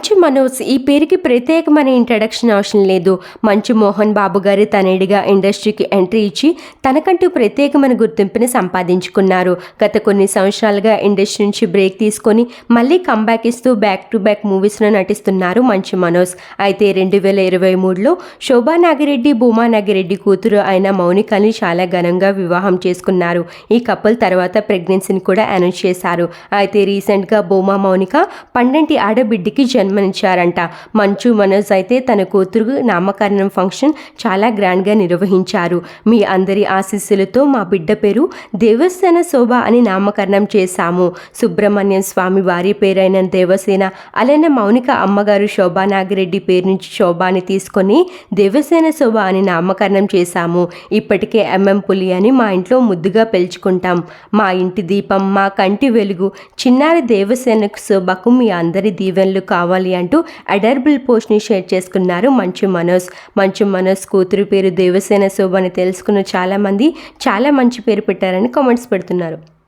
మంచు మనోజ్ ఈ పేరుకి ప్రత్యేకమైన ఇంట్రడక్షన్ అవసరం లేదు. మంచు మోహన్ బాబు గారి తనయుడిగా ఇండస్ట్రీకి ఎంట్రీ ఇచ్చి తనకంటూ ప్రత్యేకమైన గుర్తింపుని సంపాదించుకున్నారు. గత కొన్ని సంవత్సరాలుగా ఇండస్ట్రీ నుంచి బ్రేక్ తీసుకొని మళ్ళీ కంబ్యాక్ ఇస్తూ బ్యాక్ టు బ్యాక్ మూవీస్లో నటిస్తున్నారు మంచు మనోజ్. అయితే రెండు వేల ఇరవై మూడులో శోభా నాగిరెడ్డి భూమా నాగిరెడ్డి కూతురు అయిన మౌనికని చాలా ఘనంగా వివాహం చేసుకున్నారు. ఈ కపుల్ తర్వాత ప్రెగ్నెన్సీని కూడా అనౌన్స్ చేశారు. అయితే రీసెంట్గా భూమా మౌనిక పండంటి ఆడబిడ్డకి జన్మనిచ్చారంట మంచు మనోజ్ అయితే తన కూతురు నామకరణం ఫంక్షన్ చాలా గ్రాండ్గా నిర్వహించారు. మీ అందరి ఆశీస్సులతో మా బిడ్డ పేరు దేవసేన శోభ అని నామకరణం చేశాము. సుబ్రహ్మణ్యం స్వామి వారి పేరైన దేవసేన అలానే మౌనిక అమ్మగారు శోభా నాగిరెడ్డి పేరు నుంచి శోభాని తీసుకొని దేవసేన శోభ అని నామకరణం చేశాము. ఇప్పటికే ఎంఎం పులి అని మా ఇంట్లో ముద్దుగా పెంచుకుంటాం మా ఇంటి దీపం మా కంటి వెలుగు చిన్నారి దేవసేన శోభకు మీ అందరి దీవెనలు కావాలి అంటూ అడర్బుల్ పోస్ట్ని షేర్ చేసుకున్నారు మంచు మనోజ్. మంచు మనోజ్ కూతురు పేరు దేవసేన శోభ అని తెలుసుకున్న చాలామంది చాలా మంచి పేరు పెట్టారని కామెంట్స్ పెడుతున్నారు.